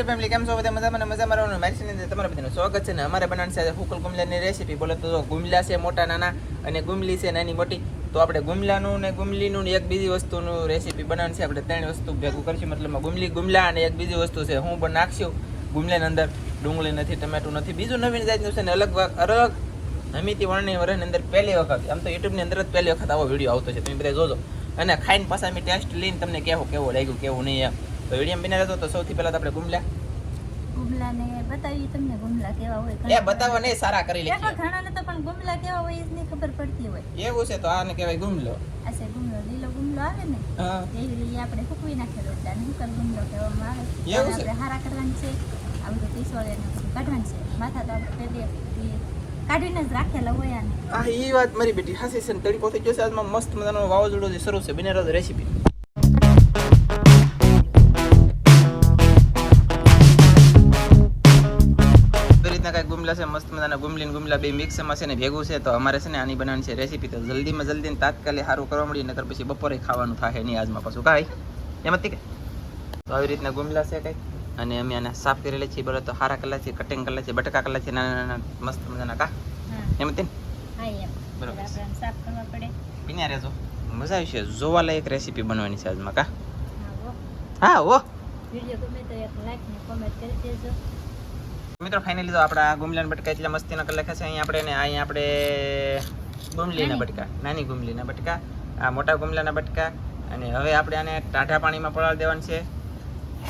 YouTube family કેમ છો? બધા મજામાં ને મજામાં રહો ને મારી ચેનલ તમારા બધાનું સ્વાગત છે ને અમારે બનાવવાની છે હુકલ ગુમલાની રેસીપી બોલો તો ગુમલા છે મોટા નાના અને ગુમલી છે નાની મોટી. તો આપણે ગુમલાનું ને ગુમલીનું ને એક બીજી વસ્તુનું રેસીપી બનાવવાની છે. આપણે ત્રણ વસ્તુ ભેગું કરશું. મતલબ ગુમલી, ગુમલા અને એક બીજી વસ્તુ છે. હું પણ નાખશું. ગુમલાની અંદર ડુંગળી નથી, ટમેટું નથી. બીજું નવીન જાતનું છે ને અલગ અલગ હમીથી વર્ણની વર્ષની અંદર પહેલી વખત. આમ તો યુટ્યુબની અંદર જ પહેલી વખત આવો વીડિયો આવતો છે. તમે બધા જોજો. અને ખાઈને પાછા અમે ટેસ્ટ લઈને તમને કહેવું કેવું લાગ્યું, કેવું નહીં એમ. તો વીડિયો બિના રહેતો તો સૌથી પહેલા તો આપણે ગુમલા. ગુમલાને બતાવી તમને ગુમલા કેવા હોય એ બતાવો નહીં સારા કરી લે ઘણાને તો પણ ગુમલા કેવા હોય એની ખબર પડતી હોય. એવું છે તો આને કહેવાય ગુમલો. આ છે ગુમલો લીલો ગુમલો આવે ને એ એવી આપણે ફૂકવી નાખેલો એટલે આને હુકલ ગુમલો કહેવામાં આવે? એવું છે? હારા કરવાનું છે આ બધું પીસવાળે કાઢવાનું છે. માથા તો આપણે પહેલી કાઢીને જ રાખેલા હોય આને. આ એ વાત મારી બેટી હાસી છે ને તડકો થઈ ગયો આજમાં મસ્ત મજાનો વાવાઝોડો જે શરૂ છે બિના રહો રેસીપી રીતના કાંઈક ગુમલા છે મસ્ત મજાના ગુમલીને ગુમલા બે મિક્સમાં છે ને ભેગું છે તો અમારે છે ને આની બનાવવાની છે રેસીપી તો જલ્દીમાં જલ્દી તાત્કાલિક સારું કરવા મળી નકર પછી બપોરે ખાવાનું થાય નહીં આજમાં પાછું. કાંઈ? એમ હતી કે? તો આવી રીતના ગુમલા છે કંઈક. અને અમે આને સાફ કરી લઈએ છીએ બરાબર તો હારા કલા છે કટિંગ કલા છે બટકા કલા છે નાના નાના મસ્ત મજાના કા? એમ હતી ને? બરોબર. સાફ કરવા પડે. પીન્યા રહેજો. મજા આવી છે. જોવા લાયક રેસીપી બનવાની છે આજમાં કા? હા હા. ઓ વીડિયો ગમે તો એક લાઈક ને કોમેન્ટ કરી દેજો. મિત્રો ફાઇનલી તો આપણા ગુમલાના બટકા એટલા મસ્તીના કલાક છે. અહીંયા આપણે ને અહીંયા આપણે ગુમલીના બટકા નાની ગુમલીના બટકા આ મોટા ગુમલાના બટકા અને હવે આપણે આને ટાઢા પાણીમાં પલાળી દેવાનું છે.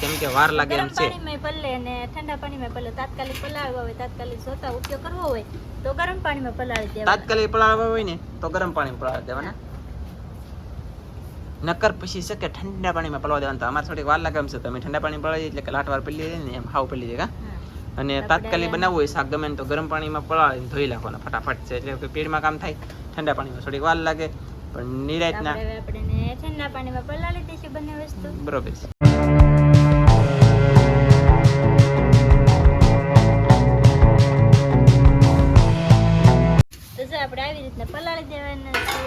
કેમ કે વાર લાગે એમ છે. પાણીમાં પલ્લે અને ઠંડા પાણીમાં પલ્લે તાત્કાલિક પલાળવા હોય તાત્કાલિક જોતા ઉપયોગ કરવો હોય તો ગરમ પાણીમાં પલાળી દેવાના. તાત્કાલિક પલાળવા હોય ને તો ગરમ પાણીમાં પલાળી દેવાના. નકર પછી શકે ઠંડા પાણીમાં પલાળવા દેવાનું. તો અમારે થોડીક વાર લાગે એમ છે. તો અમે ઠંડા પાણી પલાળી એટલે કે લાટવાર પલી ને એમ હાવ પલી દેગા. અને તાત્કાલિક બનાવવું હોય શાક ગમે તો ગરમ પાણીમાં પલાળીને ધોઈ નાખવાના ફટાફટ. છે એટલે કે પેટમાં કામ થાય ઠંડા પાણીમાં થોડીક વાર લાગે પણ નિરાયતના આપણે ઠંડા પાણીમાં પલાળી દઈશું બંને વસ્તુ. બરોબર છે. આપણે આવી રીતના પલાળી દેવાના છે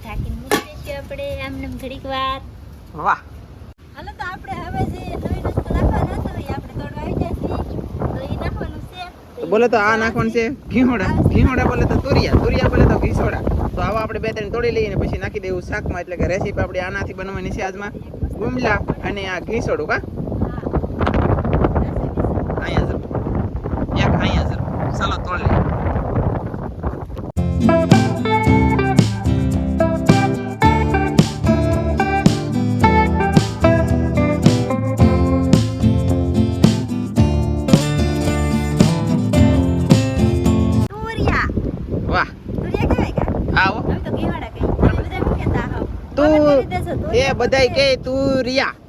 ઢાંકીને મૂકી દઈશું આપણે. આમને આમ ઘડીક વાર. વાહ હાલો તો આપણે હવે જે નવી વસ્તુ નાખવાનું હતું એ આપણે તોડવા આવી જશે તો એ નાખવાનું છે તો બોલે તો આ નાખવાનું છે ઘીહોડા ઘીહોડા બોલે તો તુરિયા. તુરિયા બોલે તો ઘીસોડા. તો આવા આપણે બે ત્રણ તોડી લઈએ પછી નાખી દેવું શાકમાં. એટલે કે રેસીપી આપણે આનાથી બનવાની છે આજમાં. ગુમલા અને આ ઘીસોડું કા અહીંયા જરૂર અહીંયા જરૂર ચાલો, તોડ લઈએ. એ બધાય કે તું તુરિયા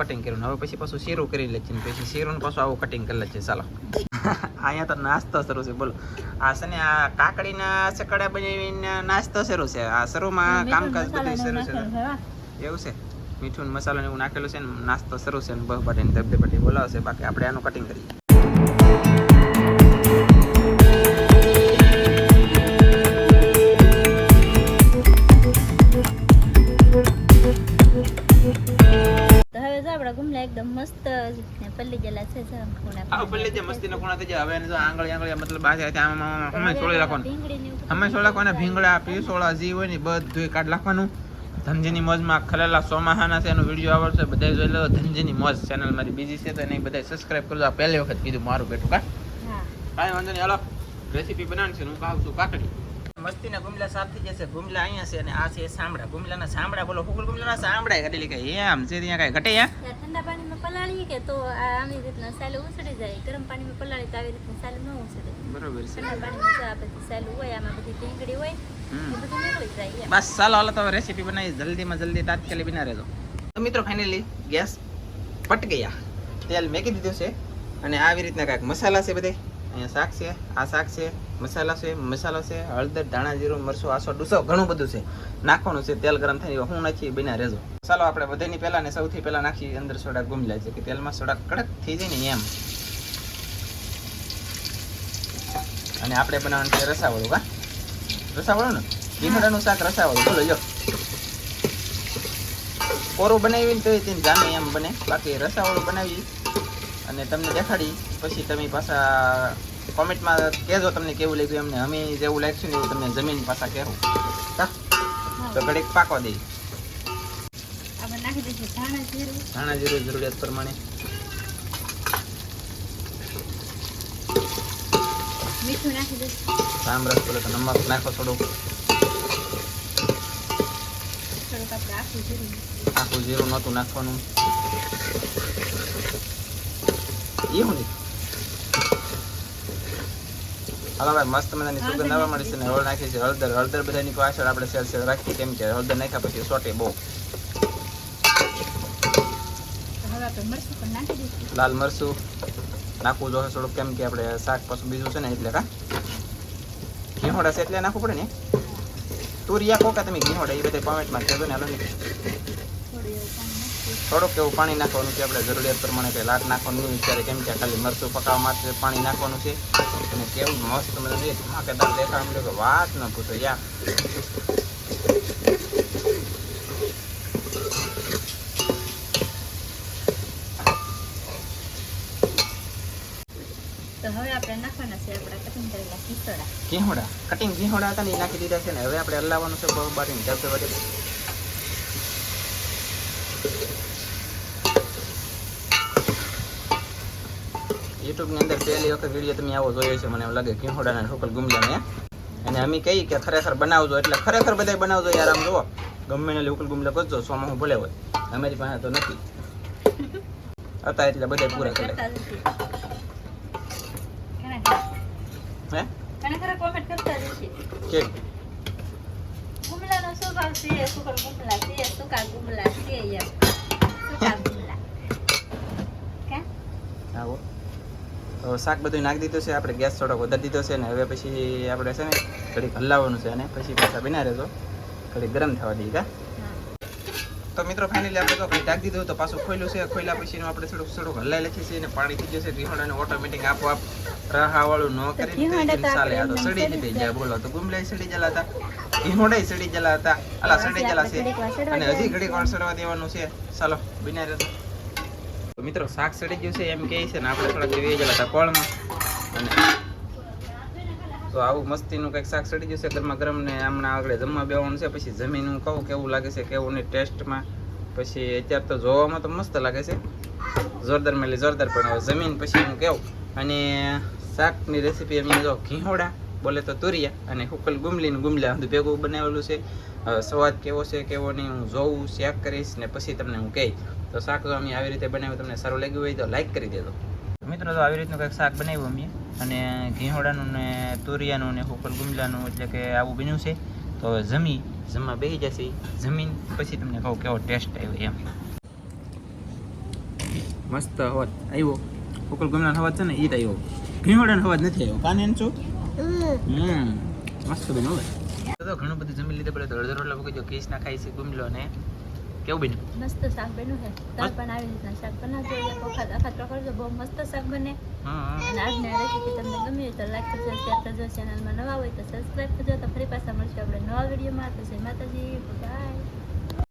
કટિંગ કર્યું. હવે પછી પાછું શીરું કરી લે છે પછી શીરું પાછું આવું કટિંગ કરી લે છે ચાલો. અહીંયા તો નાસ્તો શરૂ છે. બોલો. આ છે ને આ કાકડીના સકડા બનાવીને નાસ્તો શરૂ છે. આ શરૂમાં કામકાજ બધું શરૂ છે. એવું છે. મીઠું મસાલો એવું નાખેલું છે ને નાસ્તો શરૂ છે ને બહુ પાટીને ધબધે પાટી બોલાવશે બાકી આપણે આનું કટિંગ કરીએ. ને પલ્લી ગયેલા છે જો ખૂણા ઉપર થઈ જાય હવે એને જો આંગળી આંગળી મતલબ આ છે આમ અમે છોડી રાખવાનું. હમે છોડી રાખવાના ભીંગડા પીસોળા જે હોય ને બધું કાઢ નાખવાનું. ધનજીની મોજમાં ખલેલા સોમાહાના છે એનો વીડિયો આવડશે બધા જોઈ લો ધનજીની મોજ ચેનલ મારી બીજી છે તો એને બધા સબસ્ક્રાઇબ કરજો. આ પહેલી વખત કીધું મારું બેઠું કા? હા. કાંઈ વાંધો નહીં હાલો. રેસીપી બનાવવાની છે હું ખાઉં છું કાકડી. મસ્તીના ગુમલા સાફ થઈ જશે ગુમલા અહીંયા છે અને આ છે સાંભળા. ગુમલાના સાંભળા બોલો ફૂલ ગુમલાના સાંભળા કાઢી લીધા એમ છે ત્યાં કાંઈ ઘટે યા ઠંડા પાણીમાં પાણીમાં પલાળીએ કે તો આ આવી રીતના સાલું ઉછળી જાય. ગરમ પાણીમાં પલાળી તો આવી રીતના સાલું ન ઉછળે. બરોબર છે. ઠંડા પાણીમાં આ બધી સાલું હોય આમાં બધી ટીંગડી હોય એ બધું નીકળી જાય બસ ચાલો હાલો તમે રેસીપી બનાવી. જલ્દીમાં જલ્દી તાત્કાલિક બના રહેજો. તો મિત્રો ફાઇનલી ગેસ પટ ગયા. તેલ મેકી દીધું છે. અને આવી રીતના કાંઈક મસાલા છે બધે. અહીંયા શાક છે આ શાક છે મસાલા છે મસાલો છે હળદર ધાણા જીરું મરચું આસો ડુસો ઘણું બધું છે. નાખવાનું છે તેલ ગરમ થાય હું નાખી બના રહેજો. ચાલો આપણે બધાની પહેલાં ને સૌથી પહેલાં નાખી અંદર સોડા ગુમલા છે કે તેલમાં સોડા કડક થઈ જાય ને એમ. અને આપણે બનાવવાનું છે રસાવાળું કા રસાવાળું ને? લીમડાનું શાક રસાવાળું. બોલો જો કોરું બનાવીને તો તેને એમ બને. બાકી રસાવાળું બનાવી અને તમને દેખાડી, પછી તમે પાછા કોમેન્ટમાં કહેજો તમને કેવું લાગ્યું એમને. અમે જેવું લાગશું ને એવું તમને જમીન પાછા કહેવું. તો ઘડીક પાકવા દઈ આપણે નાખી દઈશું. ધાણા જીરું. ધાણા જીરું જરૂરિયાત પ્રમાણે. મીઠું નાખી દઈશું. સામરસ બોલે તો નમક નાખો થોડુંક. થોડુંક આપણે આખું જીરું આખું જીરું નહોતું નાખવાનું. એ હું નહીં હાલો ભાઈ મસ્ત મજાની સુગંધ આવવા મળી છે ને હળદર નાખી છે. હળદર હળદર બધાની પાછળ આપણે સેલ સેલ રાખીએ. કેમ કે હળદર નાખ્યા પછી સોટે બહુ તો હવે આપણે મરચું પણ નાખી દઈશું લાલ મરચું નાખવું જોઈએ થોડુંક કેમ કે આપણે શાક પાછું બીજું છે ને એટલે કા? ઘીહોડા છે એટલે નાખવું પડે ને? તુરિયા કોકા તમે ઘીહોડા? એ બધા કોમેન્ટમાં કહેજો ને હાલો થોડુંક એવું પાણી નાખવાનું છે આપણે જરૂરિયાત પ્રમાણે કંઈ લાટ નાખવાનું નહીં. વિચારે કેમ કે ખાલી મરચું પકાવવા માટે પાણી નાખવાનું છે. અને કેવું મસ્ત મને ધમાકેદાર દેખાવા મળ્યું કે વાત ન પૂછો યા તો હવે આપણે નાખવાના છે આપણા કટિંગ કરેલા ખીચડા ઘીહોડા કટિંગ ઘીહોડા હતા ને એ નાખી દીધા છે ને. હવે આપણે હલાવવાનું છે બહુ બારીને ઢબે વડે યુટ્યુબની અંદર પહેલી વખત વીડિયો તમે આવો જોયો છે મને એવું લાગે ઘીહોડાના ઠોકલ ગુમલાને અને અમે કહીએ કે ખરેખર બનાવજો એટલે ખરેખર બધા બનાવજો યાર આમ જુઓ. ગમે ને ઉકલ ગુમલા કરજો સોમાં હું ભલે હોય. અમારી પાસે તો નથી. હતા એટલે બધા પૂરા કરે કરતા જ નથી. ઘણા ખરા- હે? ઘણા ખરા comment કરતા જ કે? ગુમલાનો સ્વભાવ છે સુકર ગુમલા છે સુકા ગુમલા છે એમ સુકા ગુમલા. કે? આવો. તો શાક બધું નાખી દીધું છે આપણે ગેસ થોડોક વધારી દીધો છે ને હવે પછી આપણે છે ને ઘડીક હલાવવાનું છે અને પછી પાછા બિના રહેજો ઘડીક ગરમ થવા દઈએ કા? તો મિત્રો ફાઇનલી આપણે તો કંઈ ઢાંકી દીધું તો પાછું ખોલ્યું છે. ખોલ્યા પછી આપણે થોડુંક થોડુંક હલાઈ લખી છે અને પાણી થઈ જશે ઘીહોડાને ઓટોમેટિક આપોઆપ રહાવાળું ન કરી ચાલે આ તો સડી જાય જ જાય બોલો તો ગુમલાઈ સડી જલા હતા. ઘીહોડાઈ સડી જલા હતા. અલા સડી જલા છે. અને હજી ઘડી કોણ વાર સડવા દેવાનું છે. ચાલો બિના રહેતો. તો મિત્રો શાક સડી ગયું છે એમ કહે છે ને આપણે થોડાક જોઈએ જલા હતા કોળમાં. અને તો આવું મસ્તીનું કંઈક શાક સડી છે ગરમા ગરમ ને હમણાં આગળ જમવા બેવાનું છે, પછી જમીન હું કહું કેવું લાગે છે, કેવું નહીં, ટેસ્ટમાં. પછી અત્યારે તો જોવામાં તો મસ્ત લાગે છે. જોરદાર મેલી જોરદાર પણ જમીન પછી હું કેવું. અને શાકની રેસીપી એમ જો, ઘીહોડા, બોલે તો તુરિયા અને હુકલ ગુમલી ને બધું ભેગું બનાવેલું છે. સ્વાદ કેવો છે, કેવો નહીં, હું જોઉં ચેક કરીશ ને પછી તમને હું કહીશ. તો શાક જો અમે આવી રીતે બનાવ્યું તમને સારું લાગ્યું હોય તો લાઈક કરી દેજો. મિત્રો તો આવી રીતનું કંઈક શાક બનાવ્યું અમે. અને ઘીહોડાનું ને તુરિયાનું ને હુકલ ગુમલાનું એટલે કે આવું બન્યું છે. તો હવે જમી, જમવા બેસી જશે. જમીન પછી તમને કહું કેવો ટેસ્ટ આવ્યો એમ. મસ્ત અવાજ આવ્યો. હુકલ ગુમલાનો અવાજ છે ને એ જ આવ્યો. ઘીહોડાનો અવાજ નથી આવ્યો. કાને એમ છું? હમ. મસ્ત બન્યું હવે. તો ઘણું બધું જમી લીધે પડે તો અડધો રોટલા મૂકી જો કેસ ના ખાઈ છે ગુમલો ને કેવું બન્યું? મસ્ત શાક બન્યું છે. તમે પણ આવી રીતના શાક બનાવજો. એક વખત અખતરો કરજો બહુ મસ્ત શાક બને. હા અને આજની રેસીપી તમને ગમી તો લાઈક કરજો શેર કરજો. ચેનલમાં નવા હોય તો સબસ્ક્રાઈબ કરજો. તો ફરી પાછા મળશું આપણે નવા વિડીયોમાં તો જય માતાજી. બાય